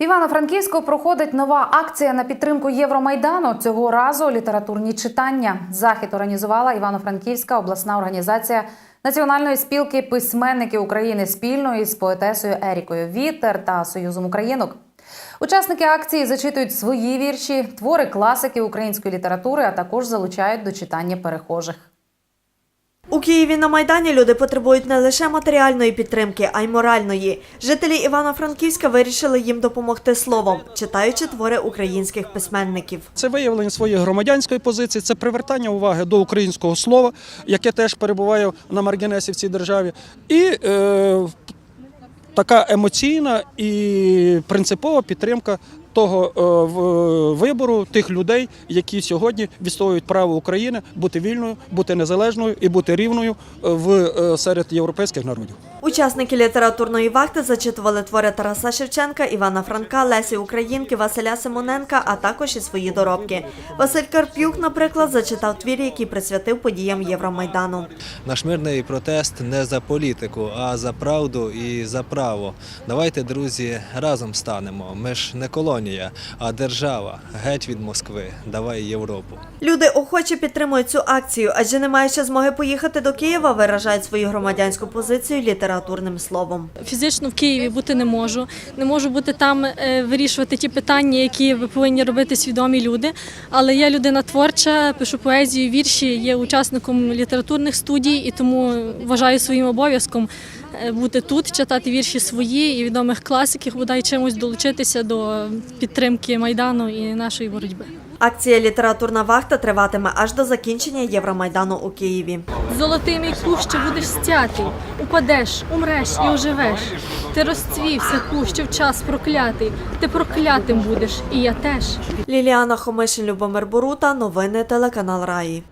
В Івано-Франківську проходить нова акція на підтримку Євромайдану. Цього разу літературні читання. Захід організувала Івано-Франківська обласна організація Національної спілки письменників України спільно із поетесою Ерікою Вітер та Союзом Українок. Учасники акції зачитують свої вірші, твори класики української літератури, а також залучають до читання перехожих. У Києві на Майдані люди потребують не лише матеріальної підтримки, а й моральної. Жителі Івано-Франківська вирішили їм допомогти словом, читаючи твори українських письменників. Це виявлення своєї громадянської позиції, це привертання уваги до українського слова, яке теж перебуває на маргінесі в цій державі, і е, така емоційна і принципова підтримка того е, вибору тих людей, які сьогодні відстоюють право України бути вільною, бути незалежною і бути рівною е, в е, серед європейських народів. Учасники літературної вахти зачитували твори Тараса Шевченка, Івана Франка, Лесі Українки, Василя Симоненка, а також і свої доробки. Василь Карп'юк, наприклад, зачитав твір, який присвятив подіям Євромайдану. Наш мирний протест не за політику, а за правду і за право. Давайте, друзі, разом станемо. Ми ж не колонія, а держава. Геть від Москви. Давай Європу. Люди охоче підтримують цю акцію, адже не маючи змоги поїхати до Києва, виражають свою громадянську позицію літературним словом. Фізично в Києві бути не можу. Не можу бути там е, вирішувати ті питання, які ви повинні робити свідомі люди. Але я людина творча, пишу поезію, вірші, є учасником літературних студій і тому вважаю своїм обов'язком бути тут, читати вірші свої і відомих класиків, бодай чимось долучитися до підтримки майдану і нашої боротьби. Акція Літературна вахта триватиме аж до закінчення Євромайдану у Києві. Золотим як кущ будеш стятий, упадеш, умреш і оживеш. Ти розцвівся кущ в час проклятий, ти проклятим будеш, і я теж. Ліліана Хомишин, Любомир Борута, новини телеканал Раї.